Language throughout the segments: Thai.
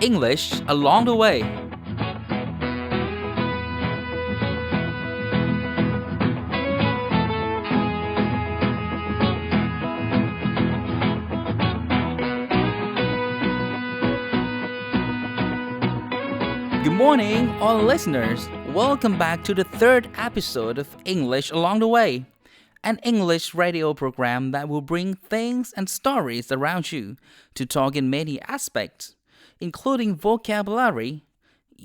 English along the way. Good morning, all listeners. Welcome back to the third episode of English Along the Way, an English radio program that will bring things and stories around you to talk in many aspects, including vocabulary,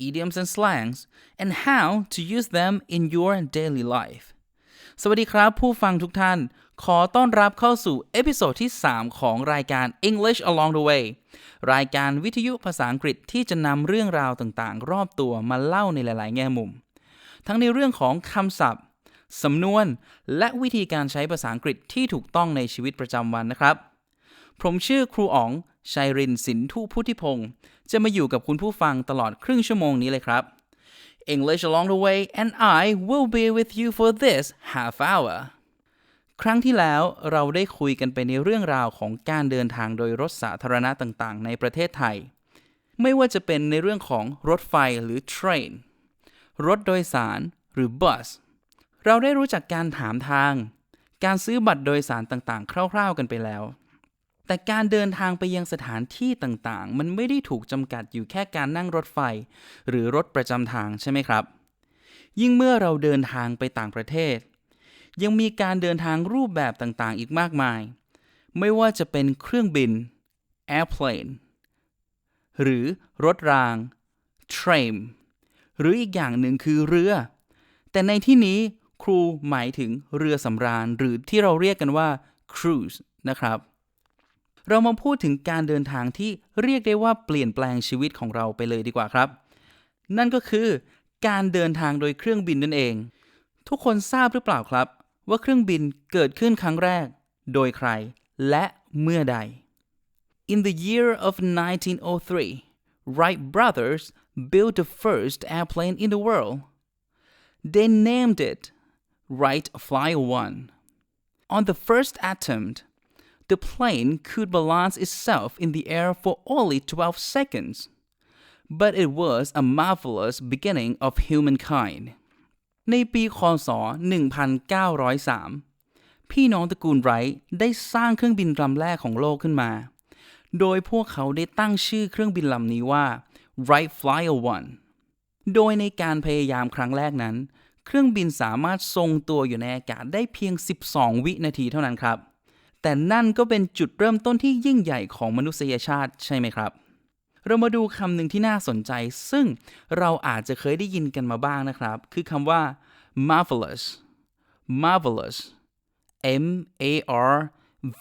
idioms and slangs, and how to use them in your daily life. สวัสดีครับ ผู้ฟังทุกท่าน ขอต้อนรับเข้าสู่เอพิโซดที่ 3 ของรายการ English Along the Way รายการวิทยุภาษาอังกฤษที่จะนำเรื่องราวต่างๆ รอบตัวมาเล่าในหลาย ๆ แง่มุม ทั้งในเรื่องของคำศัพท์ สำนวน และวิธีการใช้ภาษาอังกฤษที่ถูกต้องในชีวิตประจำวันนะครับ ผมชื่อครูอ๋อง ชัยรินทร์สินทุพุทธิพงศ์จะมาอยู่กับคุณผู้ฟังตลอดครึ่งชั่วโมงนี้เลยครับ English along the way and I will be with you for this half hour ครั้งที่แล้วเราได้คุยกันไปในเรื่องราวของการเดินทางโดยรถสาธารณะต่างๆ ในประเทศไทย ไม่ว่าจะเป็นในเรื่องของรถไฟหรือ train รถโดยสารหรือ bus เราได้รู้จักการถามทาง การซื้อบัตรโดยสารต่างๆ คร่าว ๆ กันไปแล้ว แต่การเดินทางไปยังสถานที่ต่างๆ มันไม่ได้ถูกจำกัดอยู่แค่การนั่งรถไฟ หรือรถประจำทางใช่ไหมครับ ยิ่งเมื่อเราเดินทางไปต่างประเทศ ยังมีการเดินทางรูปแบบต่างๆ อีกมากมาย ไม่ว่าจะเป็นเครื่องบิน airplane หรือรถราง train หรืออีกอย่างหนึ่งคือเรือ แต่ในที่นี้ครูหมายถึงเรือสำราญหรือที่เราเรียกกันว่า cruise นะครับ เรามาพูดถึงการเดินทางที่เรียกได้ว่าเปลี่ยนแปลงชีวิตของเราไปเลยดีกว่าครับ นั่นก็คือ การเดินทางโดยเครื่องบินนั่นเอง ทุกคนทราบหรือเปล่าครับ ว่าเครื่องบินเกิดขึ้นครั้งแรก โดยใคร และเมื่อใด In the year of 1903, Wright brothers built the first airplane in the world. They named it Wright Flyer 1. On the first attempt, the plane could balance itself in the air for only 12 seconds. But it was a marvelous beginning of humankind. ในปีคศ 1903 พี่น้องตระกูลไรท์ได้สร้างเครื่องบินลำแรกของโลกขึ้นมา โดยพวกเขาได้ตั้งชื่อเครื่องบินลำนี้ว่า Wright Flyer 1 โดยในการพยายามครั้งแรกนั้น เครื่องบินสามารถทรงตัวอยู่ในอากาศได้เพียง 12 วินาทีเท่านั้นครับ แต่นั่นก็เป็นจุดเริ่มต้นที่ยิ่งใหญ่ของมนุษยชาติใช่ไหมครับ เรามาดูคำหนึ่งที่น่าสนใจ ซึ่งเราอาจจะเคยได้ยินกันมาบ้างนะครับ คือคำว่า marvelous marvelous M A R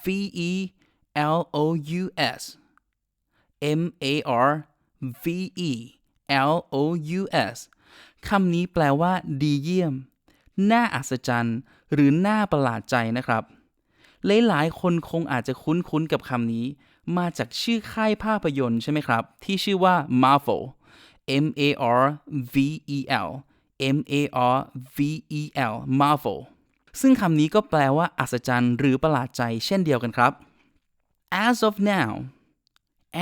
V E L O U S M A R V E L O U S คำนี้แปลว่า ดีเยี่ยม น่าอัศจรรย์ หรือน่าประหลาดใจนะครับ หลายๆ คนคงอาจจะคุ้นๆ กับคำนี้ มาจากชื่อค่ายภาพยนตร์ใช่ไหมครับ ที่ชื่อว่า Marvel M A R V E L M A R V E L Marvel ซึ่งคำนี้ก็แปลว่าอัศจรรย์หรือประหลาดใจเช่นเดียวกันครับ As of now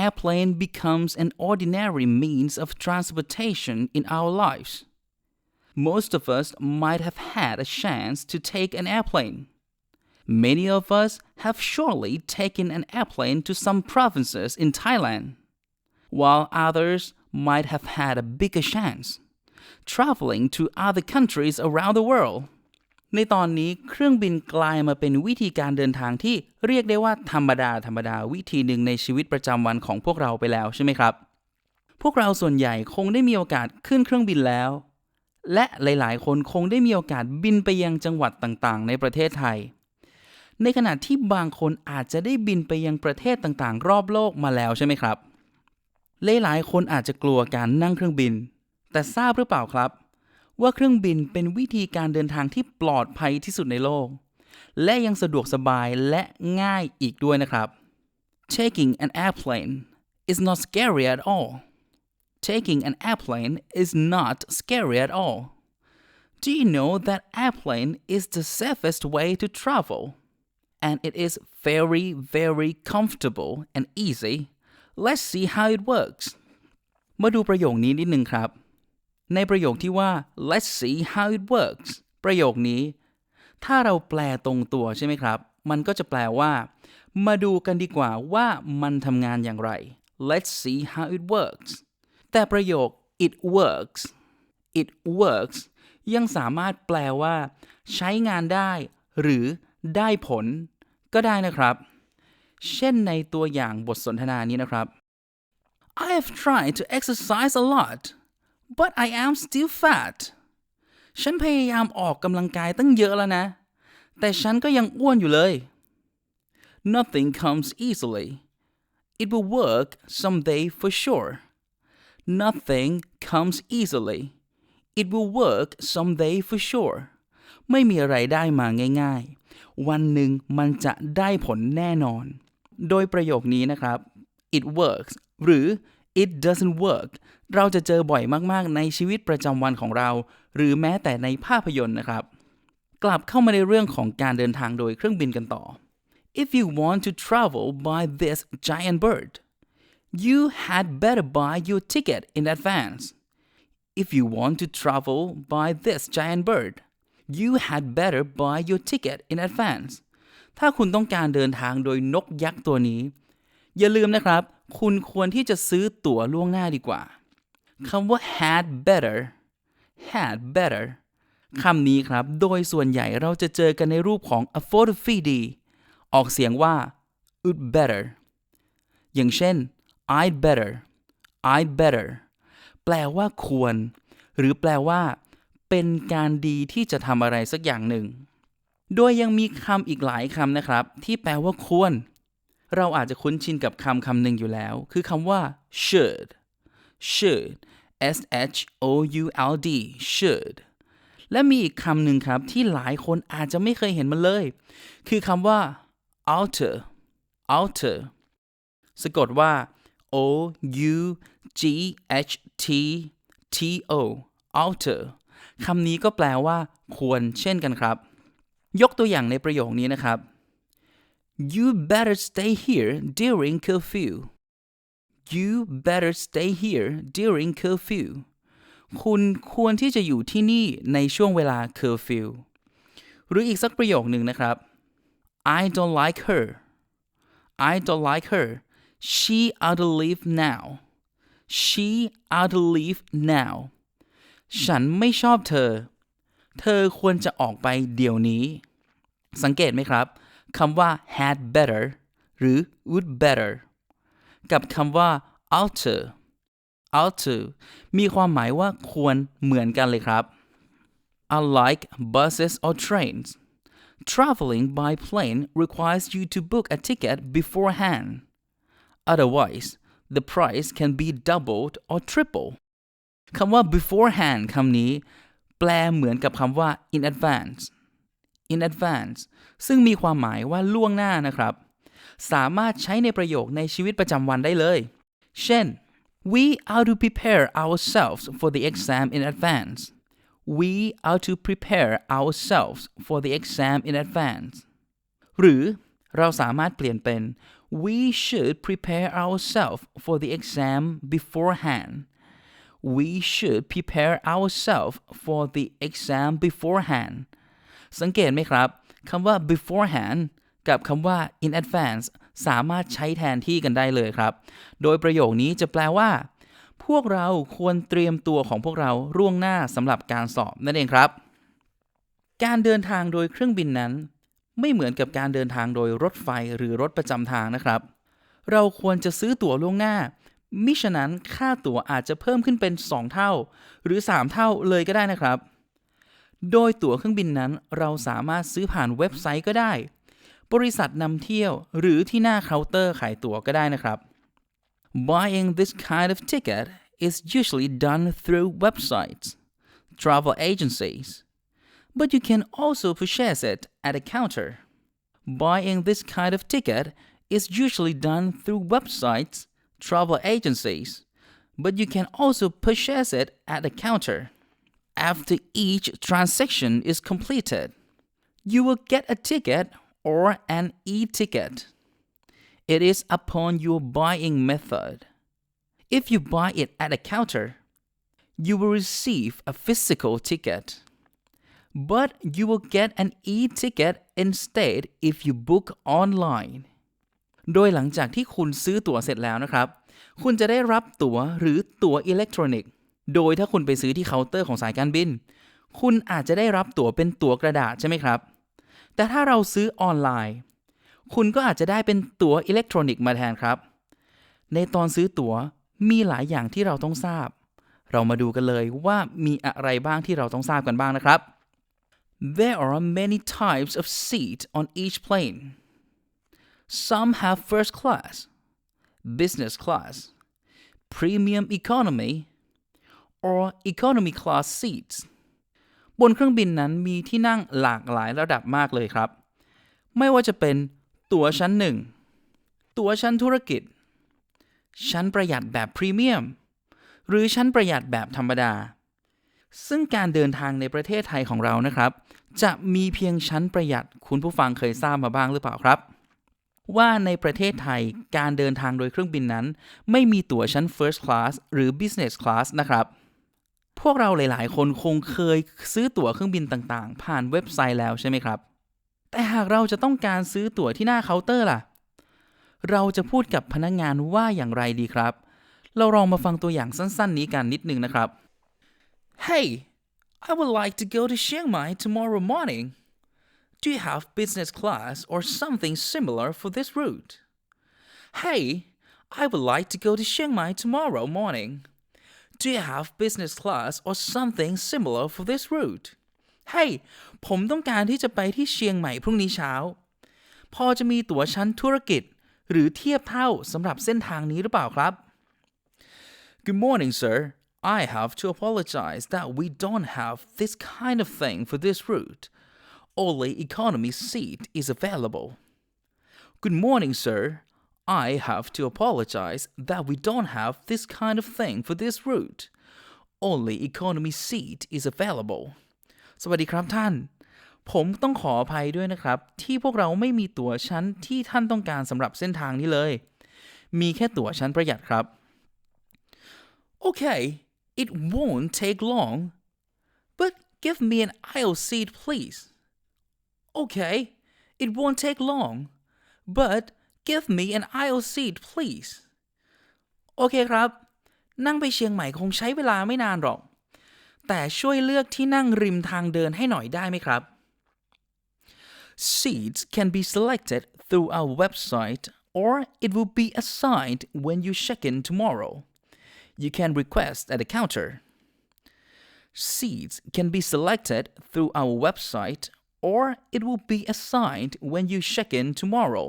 airplane becomes an ordinary means of transportation in our lives most of us might have had a chance to take an airplane Many of us have surely taken an airplane to some provinces in Thailand, while others might have had a bigger chance traveling to other countries around the world. ในตอนนี้เครื่องบินกลายมาเป็นวิธีการเดินทางที่เรียกได้ว่าธรรมดาธรรมดาวิธีหนึ่งในชีวิตประจำวันของพวกเราไปแล้วใช่ไหมครับ พวกเราส่วนใหญ่คงได้มีโอกาสขึ้นเครื่องบินแล้ว และหลาย ๆ คนคงได้มีโอกาสบินไปยังจังหวัดต่าง ๆ ในประเทศไทย ในขณะที่บางคนอาจจะได้บินไปยังประเทศต่างๆ รอบโลกมาแล้วใช่ไหมครับ หลายๆคนอาจจะกลัวการนั่งเครื่องบิน แต่ทราบหรือเปล่าครับ ว่าเครื่องบินเป็นวิธีการเดินทางที่ปลอดภัยที่สุดในโลก และยังสะดวกสบายและง่ายอีกด้วยนะครับ Taking an airplane is not scary at all Taking an airplane is not scary at all Do you know that airplane is the safest way to travel? And it is very, very comfortable and easy. Let's see how it works. มาดูประโยคนี้นิดนึงครับ ในประโยคที่ว่า let's see how it works ประโยคนี้ ถ้าเราแปลตรงตัวใช่ไหมครับ มันก็จะแปลว่า มาดูกันดีกว่าว่ามันทำงานอย่างไร let's see how it works แต่ประโยค it works it works ยังสามารถแปลว่า ใช้งานได้ หรือได้ผล ก็ได้นะครับ เช่นในตัวอย่างบทสนทนานี้นะครับ I have tried to exercise a lot but I am still fat ฉันพยายามออกกำลังกายตั้งเยอะแล้วนะ แต่ฉันก็ยังอ้วนอยู่เลย Nothing comes easily It will work someday for sure Nothing comes easily It will work someday for sure ไม่มีอะไรได้มาง่ายๆ วันหนึ่งมันจะได้ผลแน่นอน โดยประโยคนี้นะครับ it works หรือ it doesn't work เราจะเจอบ่อยมากๆ ในชีวิตประจำวันของเรา หรือแม้แต่ในภาพยนตร์นะครับ กลับเข้ามาในเรื่องของการเดินทางโดยเครื่องบินกันต่อ if you want to travel by this giant bird you had better buy your ticket in advance if you want to travel by this giant bird you had better buy your ticket in advance ถ้าคุณต้องการเดินทางโดยนกยักษ์ตัวนี้ อย่าลืมนะครับ คุณควรที่จะซื้อตั๋วล่วงหน้าดีกว่าคำว่า had better had better คำนี้ครับ โดยส่วนใหญ่เราจะเจอกันในรูปของ a p o r t f d ออกเสียงว่า it better อย่างเช่น I'd better I'd better แปลว่าควร หรือแปลว่า เป็นการดีที่จะทำอะไรสักอย่างหนึ่ง โดยยังมีคำอีกหลายคำนะครับ ที่แปลว่าควร เราอาจจะคุ้นชินกับคำคำหนึ่งอยู่แล้ว คือคำว่า should should s h o u l d should และมีอีกคำหนึ่งครับที่หลายคนอาจจะไม่เคยเห็นมันเลย คือคำว่า alter alter สะกดว่า o u g h t t o alter คำนี้ก็แปลว่า ควรเช่นกันครับ ยกตัวอย่างในประโยคนี้นะครับ you better stay here during curfew you better stay here during curfew คุณควรที่จะอยู่ที่นี่ในช่วงเวลา curfew หรืออีกสักประโยคหนึ่งนะครับ I don't like her I don't like her she ought to leave now she ought to leave now ฉันไม่ชอบเธอ เธอควรจะออกไปเดี๋ยวนี้ สังเกตไหมครับคำว่า had better หรือ would better กับคำว่า alter alter มีความหมายว่าควรเหมือนกันเลยครับ unlike buses or trains traveling by plane requires you to book a ticket beforehand otherwise the price can be doubled or triple คำว่า beforehand คำนี้ แปลเหมือนกับคำว่า in advance in advance ซึ่งมีความหมายว่าล่วงหน้านะครับ สามารถใช้ในประโยคในชีวิตประจำวันได้เลย เช่น we are to prepare ourselves for the exam in advance we are to prepare ourselves for the exam in advance หรือเราสามารถเปลี่ยนเป็น we should prepare ourselves for the exam beforehand we should prepare ourselves for the exam beforehand สังเกตไหมครับคำว่า beforehand กับคำว่า in advance สามารถใช้แทนที่กันได้เลยครับ โดยประโยคนี้จะแปลว่า พวกเราควรเตรียมตัวของพวกเราร่วงหน้าสำหรับการสอบนั่นเองครับ การเดินทางโดยเครื่องบินนั้น ไม่เหมือนกับการเดินทางโดยรถไฟหรือรถประจำทางนะครับ เราควรจะซื้อตั๋วล่วงหน้า มิฉะนั้นค่าตั๋วอาจจะเพิ่มขึ้นเป็น 2 เท่า หรือ 3 เท่าเลยก็ได้นะครับ โดยตั๋วเครื่องบินนั้นเราสามารถซื้อผ่านเว็บไซต์ก็ได้ บริษัทนำเที่ยวหรือที่หน้าเคาน์เตอร์ขายตั๋วก็ได้นะครับ Buying this kind of ticket is usually done through websites, travel agencies, but you can also purchase it at a counter. Buying this kind of ticket is usually done through websites, travel agencies, but you can also purchase it at the counter. After each transaction is completed, you will get a ticket or an e ticket. It is upon your buying method. If you buy it at a counter, you will receive a physical ticket, but you will get an e-ticket instead if you book online. โดยหลังจากที่คุณซื้อตั๋วเสร็จแล้วนะครับ คุณจะได้รับตั๋วหรือตั๋วอิเล็กทรอนิกส์ โดยถ้าคุณไปซื้อที่เคาน์เตอร์ของสายการบิน คุณอาจจะได้รับตั๋วเป็นตั๋วกระดาษใช่ไหมครับ แต่ถ้าเราซื้อออนไลน์ คุณก็อาจจะได้เป็นตั๋วอิเล็กทรอนิกส์มาแทนครับ ในตอนซื้อตั๋วมีหลายอย่างที่เราต้องทราบ เรามาดูกันเลยว่ามีอะไรบ้างที่เราต้องทราบกันบ้างนะครับ There are many types of seat on each plane. Some have first class, business class, premium economy, or economy class seats. บนเครื่องบินนั้นมีที่นั่งหลากหลายระดับมากเลยครับ ไม่ว่าจะเป็นตั๋วชั้นหนึ่ง ตั๋วชั้นธุรกิจ ชั้นประหยัดแบบพรีเมียม หรือชั้นประหยัดแบบธรรมดา ซึ่งการเดินทางในประเทศไทยของเรานะครับ จะมีเพียงชั้นประหยัดคุณผู้ฟังเคยทราบมาบ้างหรือเปล่าครับ ว่าในประเทศไทยการเดินทางโดยเครื่องบินนั้น ไม่มีตั๋วชั้น first class หรือ business class นะครับพวกเราหลาย ๆ คนคงเคยซื้อตั๋วเครื่องบินต่าง ๆ ผ่านเว็บไซต์แล้วใช่ไหมครับ แต่หากเราจะต้องการซื้อตั๋วที่หน้าเคาน์เตอร์ล่ะ เราจะพูดกับพนักงงานว่าอย่างไรดีครับ เราลองมาฟังตัวอย่างสั้น ๆ นี้กันนิดนึงนะครับ Hey I would like to go to Chiang Mai tomorrow morning Do you have business class or something similar for this route Hey I would like to go to Chiang Mai tomorrow morning Do you have business class or something similar for this route Hey ผมต้องการที่จะไปที่เชียงใหม่พรุ่งนี้เช้า พอจะมีตั๋วชั้นธุรกิจ หรือเทียบเท่าสำหรับเส้นทางนี้หรือเปล่าครับ Good morning sir I have to apologize that we don't have this kind of thing for this route Only economy seat is available Good morning sir I have to apologize that we don't have this kind of thing for this route Only economy seat is available สวัสดีครับท่าน ผมต้องขออภัยด้วยนะครับ ที่พวกเราไม่มีตั๋วชั้นที่ท่านต้องการสำหรับเส้นทางนี้เลย มีแค่ตั๋วชั้นประหยัดครับ Okay it won't take long but give me an aisle seat please Okay it won't take long but give me an aisle seat please โอเคครับ นั่งไปเชียงใหม่คงใช้เวลาไม่นานหรอก แต่ช่วยเลือกที่นั่งริมทางเดินให้หน่อยได้ไหมครับ Seats can be selected through our website or it will be assigned when you check in tomorrow. You can request at the counter. Seats can be selected through our website or it will be assigned when you check in tomorrow.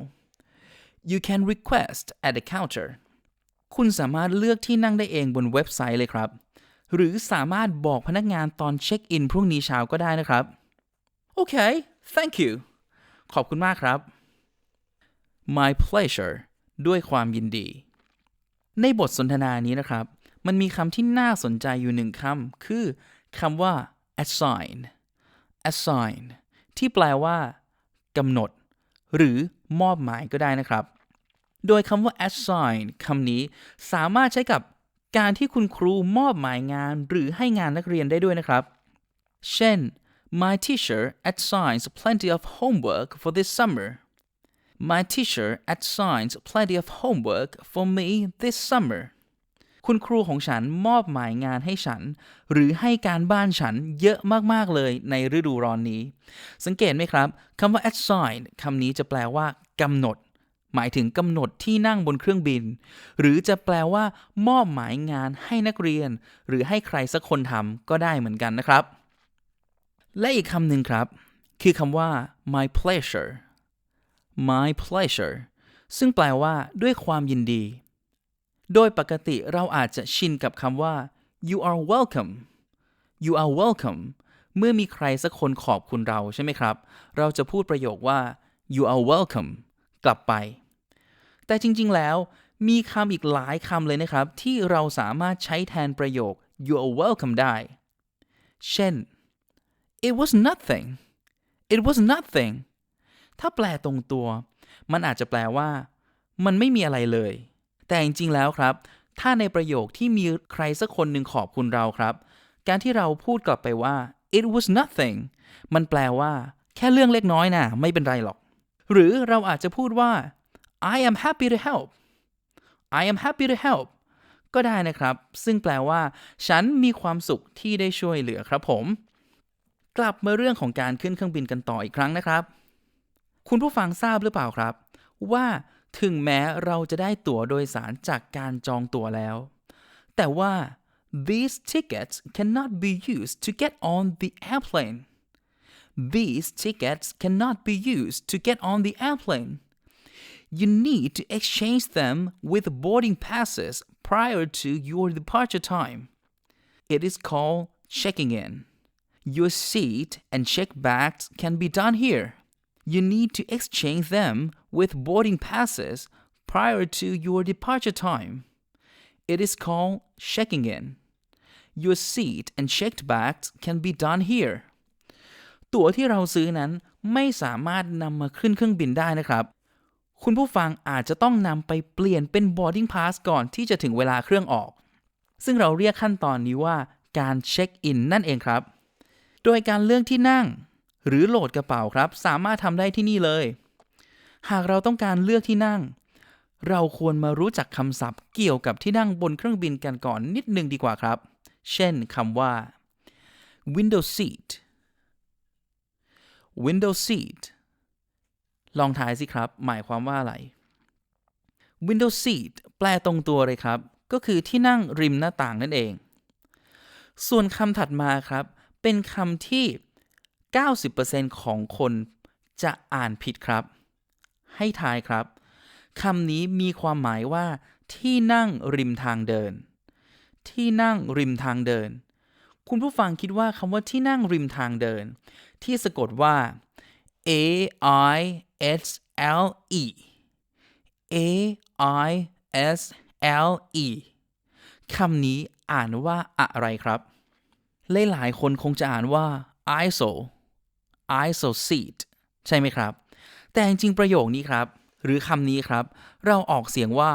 You can request at the counter. คุณสามารถเลือกที่นั่งได้เองบนเว็บไซต์เลยครับ หรือสามารถบอกพนักงานตอนเช็คอินพรุ่งนี้เช้าก็ได้นะครับ โอเค thank you ขอบคุณมากครับ my pleasure ด้วยความยินดี ในบทสนทนานี้นะครับ มันมีคำที่น่าสนใจอยู่หนึ่งคำ คือคำว่า assign assign ที่แปลว่ากำหนด หรือมอบหมายก็ได้นะครับ โดยคำว่า assign คำนี้สามารถใช้กับการที่คุณครูมอบหมายงาน หรือให้งานนักเรียนได้ด้วยนะครับ เช่น my teacher assigns plenty of homework for this summer my teacher assigns plenty of homework for me this summer คุณครูของฉันมอบหมายงานให้ฉัน หรือให้การบ้านฉันเยอะมากๆเลยในฤดูร้อนนี้ สังเกตไหมครับคำว่า assign คำนี้จะแปลว่ากำหนด หมายถึงกำหนดที่นั่งบนเครื่องบิน หรือจะแปลว่า มอบหมายงานให้นักเรียน หรือให้ใครสักคนทำก็ได้เหมือนกันนะครับ และอีกคำหนึ่งครับ คือคำว่า my pleasure my pleasure ซึ่งแปลว่าด้วยความยินดี โดยปกติเราอาจจะชินกับคำว่า you are welcome you are welcome เมื่อมีใครสักคนขอบคุณเราใช่ไหมครับ เราจะพูดประโยคว่า you are welcome กลับไป แต่จริง ๆ แล้วมีคำอีกหลายคำเลยนะครับ ที่เราสามารถใช้แทนประโยค you are welcome ได้ เช่น it was nothing it was nothing ถ้าแปลตรงตัว มันอาจจะแปลว่า มันไม่มีอะไรเลย แต่จริงๆแล้วครับ ถ้าในประโยคที่มีใครสักคนหนึ่งขอบคุณเราครับ การที่เราพูดกลับไปว่า it was nothing มันแปลว่า แค่เรื่องเล็กน้อยนะไม่เป็นไรหรอก หรือเราอาจจะพูดว่า I am happy to help I am happy to help ก็ได้นะครับ ซึ่งแปลว่า ฉันมีความสุขที่ได้ช่วยเหลือครับผม กลับมาเรื่องของการขึ้นเครื่องบินกันต่ออีกครั้งนะครับ คุณผู้ฟังทราบหรือเปล่าครับ ว่า ถึงแม้เราจะได้ตั๋วโดยสารจากการจองตั๋วแล้ว แต่ว่า these tickets cannot be used to get on the airplane these tickets cannot be used to get on the airplane you need to exchange them with boarding passes prior to your departure time it is called checking in your seat and check bags can be done here you need to exchange them with boarding passes prior to your departure time. It is called checking in. Your seat and checked bags can be done here. ตั๋วที่เราซื้อนั้นไม่สามารถนำมาขึ้นเครื่องบินได้นะครับ คุณผู้ฟังอาจจะต้องนำไปเปลี่ยนเป็น boarding pass ก่อนที่จะถึงเวลาเครื่องออก ซึ่งเราเรียกขั้นตอนนี้ว่าการเช็คอินนั่นเองครับ โดยการเลือกที่นั่ง หรือโหลดกระเป๋าครับ สามารถทำได้ที่นี่เลย หากเราต้องการเลือกที่นั่ง เราควรมารู้จักคำศัพท์เกี่ยวกับที่นั่งบนเครื่องบินกันก่อนนิดนึงดีกว่าครับ เช่นคำว่า window seat window seat ลองทายสิครับ หมายความว่าอะไร window seat แปลตรงตัวเลยครับ ก็คือที่นั่งริมหน้าต่างนั่นเอง ส่วนคำถัดมาครับ เป็นคำที่ 90%ของคนจะอ่านผิดครับ ให้ทายครับคำนี้มีความหมายว่า ที่นั่งริมทางเดิน ที่นั่งริมทางเดิน คุณผู้ฟังคิดว่าคำว่าที่นั่งริมทางเดิน ที่สะกดว่า A I S L E A I S L E คำนี้อ่านว่าอะไรครับ หลายๆคนคงจะอ่านว่า ISO ISO seat ใช่ไหมครับ แต่จริงๆประโยคนี้ครับ หรือคำนี้ครับ เราออกเสียงว่า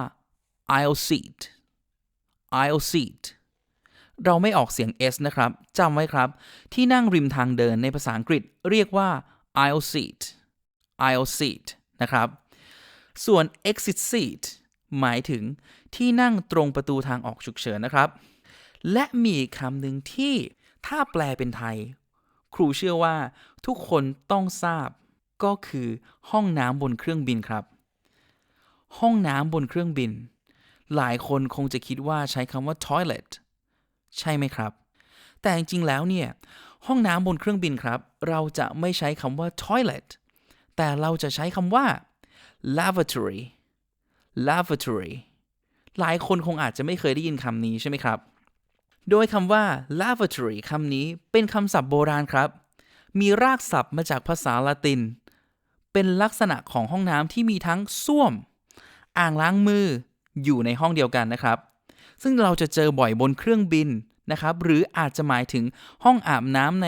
aisle seat aisle seat เราไม่ออกเสียง s นะครับจำไว้ครับ ที่นั่งริมทางเดินในภาษาอังกฤษเรียกว่า aisle seat aisle seat นะครับ ส่วน exit seat หมายถึงที่นั่งตรงประตูทางออกฉุกเฉินนะครับ และมีคำหนึ่งที่ถ้าแปลเป็นไทย ครูเชื่อว่าทุกคนต้องทราบก็คือห้องน้ำบนเครื่องบินครับ ห้องน้ำบนเครื่องบิน หลายคนคงจะคิดว่าใช้คำว่า toilet ใช่ไหมครับ แต่จริงๆแล้วเนี่ย ห้องน้ำบนเครื่องบินครับ เราจะไม่ใช้คำว่า toilet แต่เราจะใช้คำว่า lavatory lavatory หลายคนคงอาจจะไม่เคยได้ยินคำนี้ใช่ไหมครับ โดยคำว่า lavatory คำนี้เป็นคำศัพท์โบราณครับ มีรากศัพท์มาจากภาษาละติน เป็นลักษณะของห้องน้ำที่มีทั้งส้วม อ่างล้างมืออยู่ในห้องเดียวกันนะครับ ซึ่งเราจะเจอบ่อยบนเครื่องบินนะครับ หรืออาจจะหมายถึงห้องอาบน้ำใน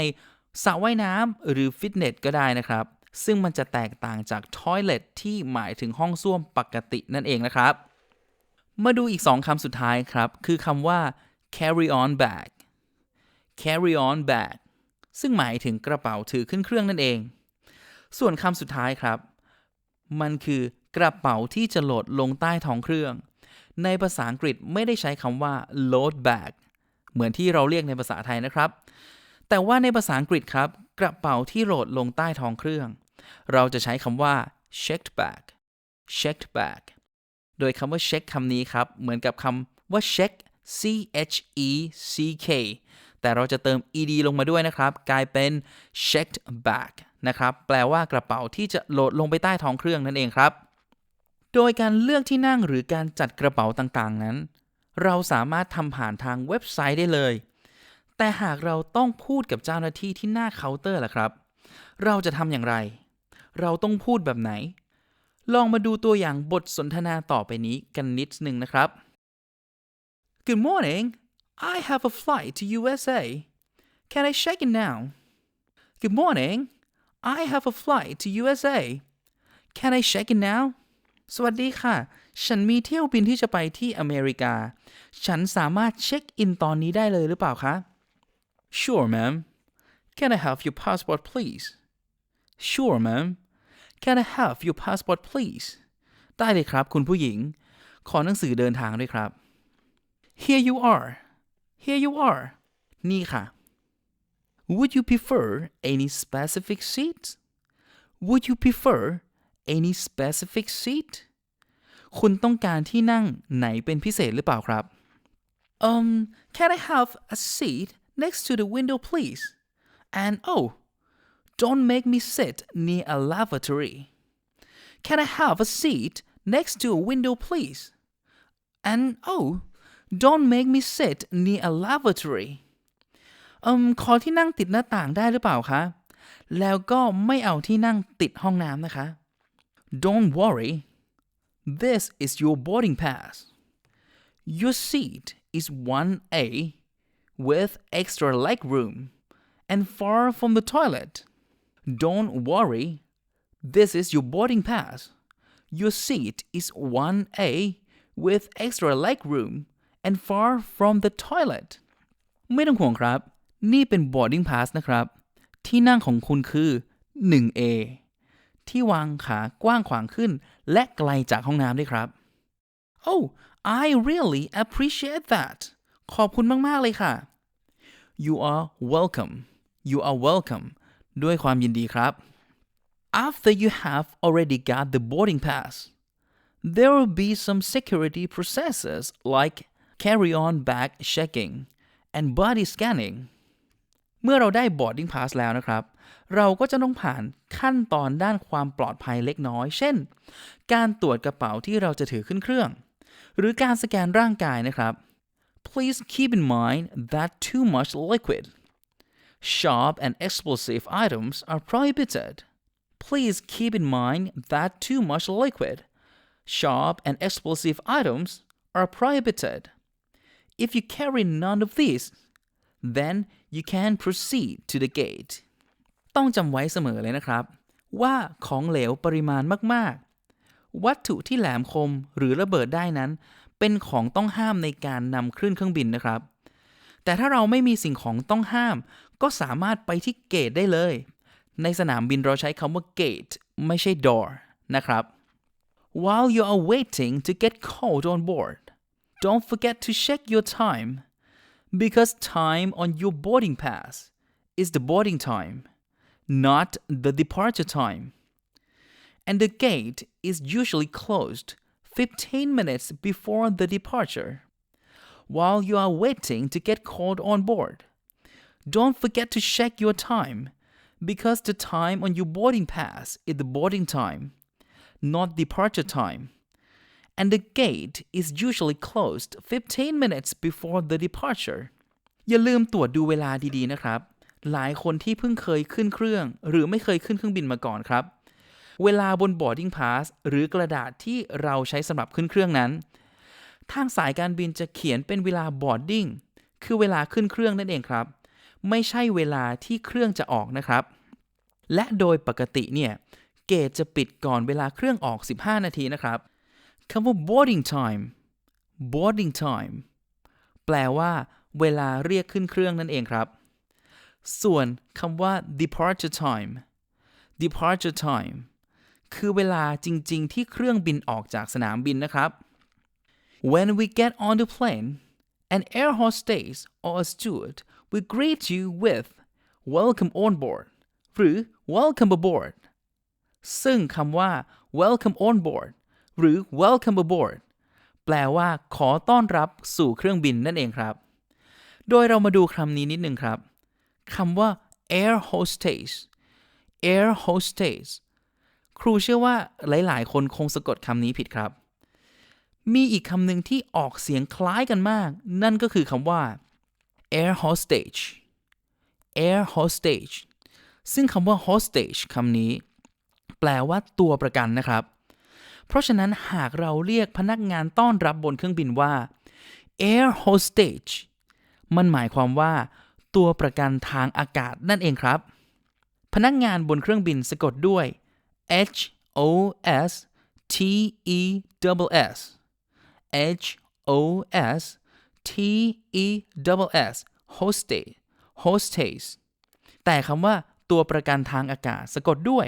สระว่ายน้ำหรือฟิตเนสก็ได้นะครับ ซึ่งมันจะแตกต่างจากทอยเลทที่หมายถึงห้องส้วมปกตินั่นเองนะครับ มาดูอีก 2คำสุดท้ายครับ คือคำว่า carry on bag carry on bag ซึ่งหมายถึงกระเป๋าถือขึ้นเครื่องนั่นเอง ส่วนคำสุดท้ายครับ มันคือกระเป๋าที่จะโหลดลงใต้ท้องเครื่อง ในภาษาอังกฤษไม่ได้ใช้คำว่า load bag เหมือนที่เราเรียกในภาษาไทยนะครับ แต่ว่าในภาษาอังกฤษครับ กระเป๋าที่โหลดลงใต้ท้องเครื่อง เราจะใช้คำว่า checked bag checked bag โดยคำว่า check คำนี้ครับ เหมือนกับคำว่า check c h e c k แต่เราจะเติม ed ลงมาด้วยนะครับ กลายเป็น checked bag นะครับ แปลว่ากระเป๋าที่จะโหลดลงไปใต้ท้องเครื่องนั่นเองครับ โดยการเลือกที่นั่งหรือการจัดกระเป๋าต่างๆนั้น เราสามารถทำผ่านทางเว็บไซต์ได้เลย แต่หากเราต้องพูดกับเจ้าหน้าที่ที่หน้าเคาน์เตอร์ล่ะครับ เราจะทำอย่างไร เราต้องพูดแบบไหน ลองมาดูตัวอย่างบทสนทนาต่อไปนี้กันนิดหนึ่งนะครับ Good morning I have a flight to USA Can I check in now Good morning I have a flight to USA Can I check in now สวัสดีค่ะ ฉันมีเที่ยวบินที่จะไปที่อเมริกา ฉันสามารถเช็คอินตอนนี้ได้เลยหรือเปล่าคะ Sure ma'am Can I have your passport please Sure ma'am Can I have your passport please ได้เลยครับ คุณผู้หญิง ขอหนังสือเดินทางด้วยครับ Here you are Here you are นี่ค่ะ Would you prefer any specific seat Would you prefer any specific seat คุณต้องการที่นั่งไหนเป็นพิเศษหรือเปล่าครับ Um can I have a seat next to the window please and oh don't make me sit near a lavatory Can I have a seat next to a window please and oh don't make me sit near a lavatory อืมขอที่นั่งติดหน้าต่างได้หรือเปล่าคะ แล้วก็ไม่เอาที่นั่งติดห้องน้ำนะคะ Don't worry this is your boarding pass your seat is 1A with extra leg room and far from the toilet Don't worry this is your boarding pass your seat is 1A with extra leg room and far from the toilet ไม่ต้องห่วงครับ นี่เป็น boarding pass นะครับ ที่นั่งของคุณคือ 1A ที่วางขากว้างขวางขึ้น และไกลจากห้องน้ำด้วยครับ Oh I really appreciate that ขอบคุณมาก ๆ เลยค่ะ You are welcome You are welcome ด้วยความยินดีครับ After you have already got the boarding pass there will be some security processes like carry-on bag checking and body scanning เมื่อเราได้ boarding pass แล้วนะครับ เราก็จะต้องผ่านขั้นตอนด้านความปลอดภัยเล็กน้อย เช่น การตรวจกระเป๋าที่เราจะถือขึ้นเครื่อง หรือการสแกนร่างกายนะครับ Please keep in mind that too much liquid sharp and explosive items are prohibited Please keep in mind that too much liquid sharp and explosive items are prohibited If you carry none of these then you can proceed to the gate ต้องจำไว้เสมอเลยนะครับ ว่าของเหลวปริมาณมาก ๆ วัตถุที่แหลมคมหรือระเบิดได้นั้น เป็นของต้องห้ามในการนำขึ้นเครื่องบินนะครับ แต่ถ้าเราไม่มีสิ่งของต้องห้าม ก็สามารถไปที่เกตได้เลย ในสนามบินเราใช้คำว่า gate ไม่ใช่ door นะครับ While you are waiting to get called on board don't forget to check your time because time on your boarding pass is the boarding time, not the departure time. And the gate is usually closed 15 minutes before the departure. While you are waiting to get called on board, don't forget to check your time because the time on your boarding pass is the boarding time, not departure time and the gate is usually closed 15 minutes before the departure อย่าลืมตรวจดูเวลาดีๆนะครับ หลายคนที่เพิ่งเคยขึ้นเครื่อง หรือไม่เคยขึ้นเครื่องบินมาก่อนครับ เวลาบน boarding pass หรือกระดาษที่เราใช้สำหรับขึ้นเครื่องนั้น ทางสายการบินจะเขียนเป็นเวลา boarding คือเวลาขึ้นเครื่องนั่นเองครับ ไม่ใช่เวลาที่เครื่องจะออกนะครับ และโดยปกติเนี่ยเกตจะปิดก่อนเวลาเครื่องออก 15 นาทีนะครับ คำว่า boarding time boarding time แปลว่าเวลาเรียกขึ้นเครื่องนั่นเองครับ ส่วนคำว่า departure time departure time คือเวลาจริง ๆ ที่เครื่องบินออกจากสนามบินนะครับ When we get on the plane an air hostess or a steward will greet you with welcome on board หรือ welcome aboard ซึ่งคำว่า welcome on board หรือ welcome aboard แปลว่า ขอต้อนรับสู่เครื่องบินนั่นเองครับ โดยเรามาดูคำนี้นิดหนึ่งครับคำว่า air hostess air hostess ครูเชื่อว่าหลาย ๆ คนคงสะกดคำนี้ผิดครับ มีอีกคำหนึ่งที่ออกเสียงคล้ายกันมาก นั่นก็คือคำว่า air hostage air hostage ซึ่งคำว่า hostage คำนี้ แปลว่าตัวประกันนะครับ เพราะฉะนั้นหากเราเรียกพนักงานต้อนรับบนเครื่องบินว่า air hostage มันหมายความว่าตัวประกันทางอากาศนั่นเองครับ พนักงานบนเครื่องบินสะกดด้วย H O S T E S H O S T E S hostess hostess แต่คำว่าตัวประกันทางอากาศสะกดด้วย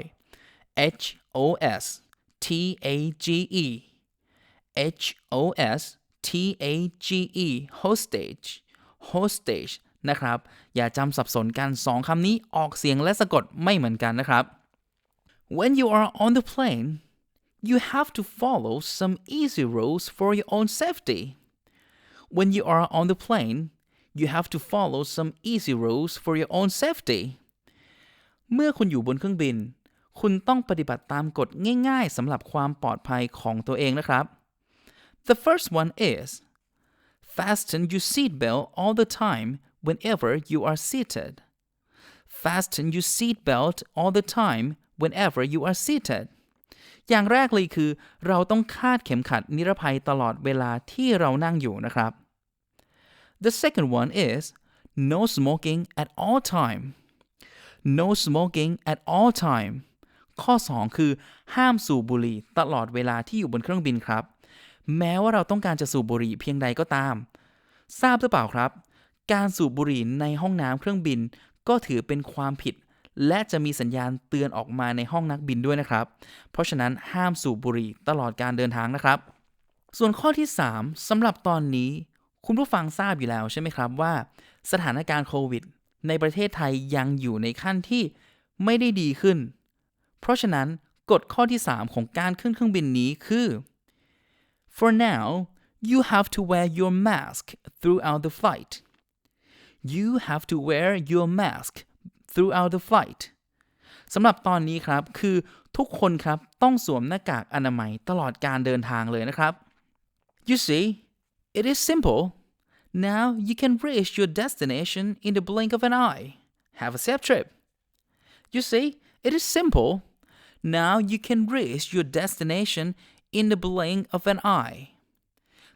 H O S T A G E H O S T A G E hostage hostage นะครับ อย่าจำสับสนกันสองคำนี้ออกเสียงและสะกดไม่เหมือนกันนะครับ When you are on the plane you have to follow some easy rules for your own safety when you are on the plane you have to follow some easy rules for your own safety เมื่อคุณอยู่บนเครื่องบิน คุณต้องปฏิบัติตามกฎง่ายๆสำหรับความปลอดภัยของตัวเองนะครับ The first one is fasten your seatbelt all the time whenever you are seated fasten your seatbelt all the time whenever you are seated อย่างแรกเลยคือ เราต้องคาดเข็มขัดนิรภัยตลอดเวลาที่เรานั่งอยู่นะครับ The second one is no smoking at all time no smoking at all time ข้อ 2 คือ ห้ามสูบบุหรี่ตลอดเวลาที่อยู่บนเครื่องบินครับ แม้ว่าเราต้องการจะสูบบุหรี่เพียงใดก็ตาม ทราบหรือเปล่าครับ การสูบบุหรี่ในห้องน้ำเครื่องบิน ก็ถือเป็นความผิด และจะมีสัญญาณเตือนออกมาในห้องนักบินด้วยนะครับ เพราะฉะนั้นห้ามสูบบุหรี่ตลอดการเดินทางนะครับ ส่วนข้อที่ 3สำหรับตอนนี้ คุณผู้ฟังทราบอยู่แล้วใช่ไหมครับว่า สถานการณ์โควิด ในประเทศไทยยังอยู่ในขั้นที่ไม่ได้ดีขึ้น เพราะฉะนั้นกฎข้อที่ 3 ของการขึ้นเครื่องบินนี้คือ For now you have to wear your mask throughout the flight you have to wear your mask throughout the flight สำหรับตอนนี้ครับคือทุกคนครับต้องสวมหน้ากากอนามัยตลอดการเดินทางเลยนะครับ You see it is simple now you can reach your destination in the blink of an eye have a safe trip You see it is simple now you can reach your destination in the blink of an eye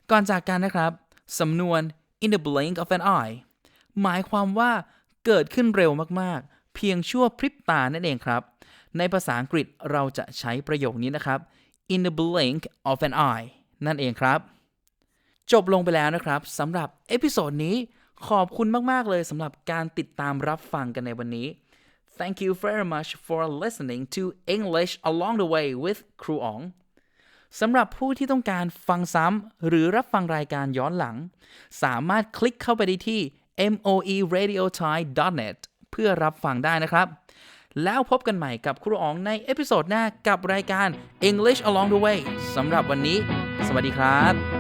ก่อนจากกันนะครับ สำนวน in the blink of an eye หมายความว่าเกิดขึ้นเร็วมากๆ เพียงชั่วพริบตานั่นเองครับ ในภาษาอังกฤษเราจะใช้ประโยคนี้นะครับ in the blink of an eye นั่นเองครับ จบลงไปแล้วนะครับสำหรับเอพิโซดนี้ขอบคุณมาก ๆ เลยสำหรับการติดตามรับฟังกันในวันนี้ Thank you very much for listening to English along the way with ครูอ๋องสำหรับผู้ที่ต้องการฟังซ้ำหรือรับฟังรายการย้อนหลัง สามารถคลิกเข้าไปได้ที่ moeradiothai.net เพื่อรับฟังได้นะครับ แล้วพบกันใหม่กับครูอ๋องในเอพิโซดหน้ากับรายการ English along the way สำหรับวันนี้ สวัสดีครับ